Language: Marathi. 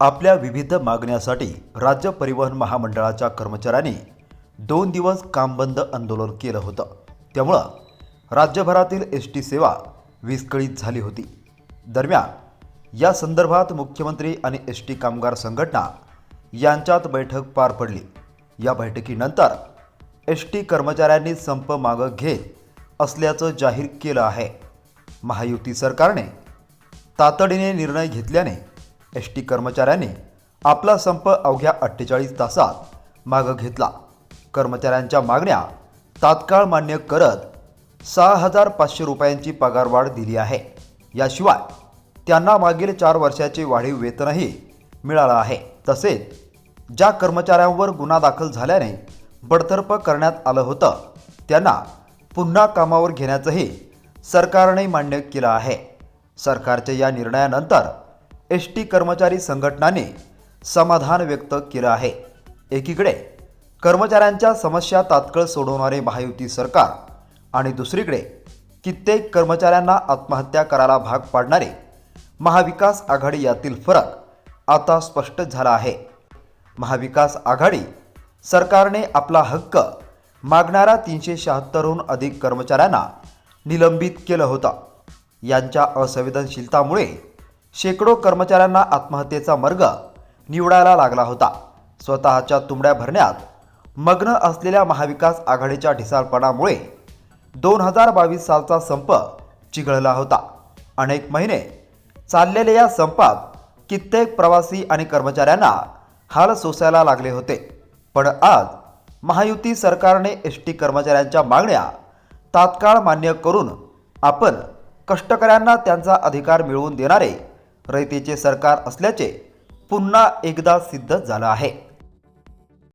आपल्या विविध मागण्यासाठी राज्य परिवहन महामंडळाच्या कर्मचाऱ्यांनी दोन दिवस कामबंद आंदोलन केलं होतं. त्यामुळं राज्यभरातील एस टी सेवा विस्कळीत झाली होती. दरम्यान या संदर्भात मुख्यमंत्री आणि एस टी कामगार संघटना यांच्यात बैठक पार पडली. या बैठकीनंतर एस टी कर्मचाऱ्यांनी संप मागं घेत असल्याचं जाहीर केलं आहे. महायुती सरकारने तातडीने निर्णय घेतल्याने एस टी कर्मचाऱ्यांनी आपला संप अवघ्या अठ्ठेचाळीस तासात मागं घेतला. कर्मचाऱ्यांच्या मागण्या तात्काळ मान्य करत सहा हजार पाचशे रुपयांची पगारवाढ दिली आहे. याशिवाय त्यांना मागील चार वर्षाचे वाढीव वेतनही मिळालं आहे. तसेच ज्या कर्मचाऱ्यांवर गुन्हा दाखल झाल्याने बडतर्फ करण्यात आलं होतं त्यांना पुन्हा कामावर घेण्याचंही सरकारने मान्य केलं आहे. सरकारच्या या निर्णयानंतर एस टी कर्मचारी संघटनांनी समाधान व्यक्त केलं आहे. एकीकडे कर्मचाऱ्यांच्या समस्या तात्काळ सोडवणारे महायुती सरकार आणि दुसरीकडे कित्येक कर्मचाऱ्यांना आत्महत्या करायला भाग पाडणारे महाविकास आघाडी यातील फरक आता स्पष्ट झाला आहे. महाविकास आघाडी सरकारने आपला हक्क मागणाऱ्या तीनशे शहात्तरहून अधिक कर्मचाऱ्यांना निलंबित केलं होतं. यांच्या असंवेदनशीलतामुळे शेकडो कर्मचाऱ्यांना आत्महत्येचा मार्ग निवडायला लागला होता. स्वतःच्या तुंबड्या भरण्यात मग्न असलेल्या महाविकास आघाडीच्या ढिसाळपणामुळे दोन हजार बावीस सालचा संप चिघळला होता. अनेक महिने चाललेल्या या संपात कित्येक प्रवासी आणि कर्मचाऱ्यांना हाल सोसायला लागले होते. पण आज महायुती सरकारने एस टी कर्मचाऱ्यांच्या मागण्या तात्काळ मान्य करून आपण कष्टकऱ्यांना त्यांचा अधिकार मिळवून देणारे रयतेचे सरकार असल्याचे पुन्हा एकदा सिद्ध झालं आहे.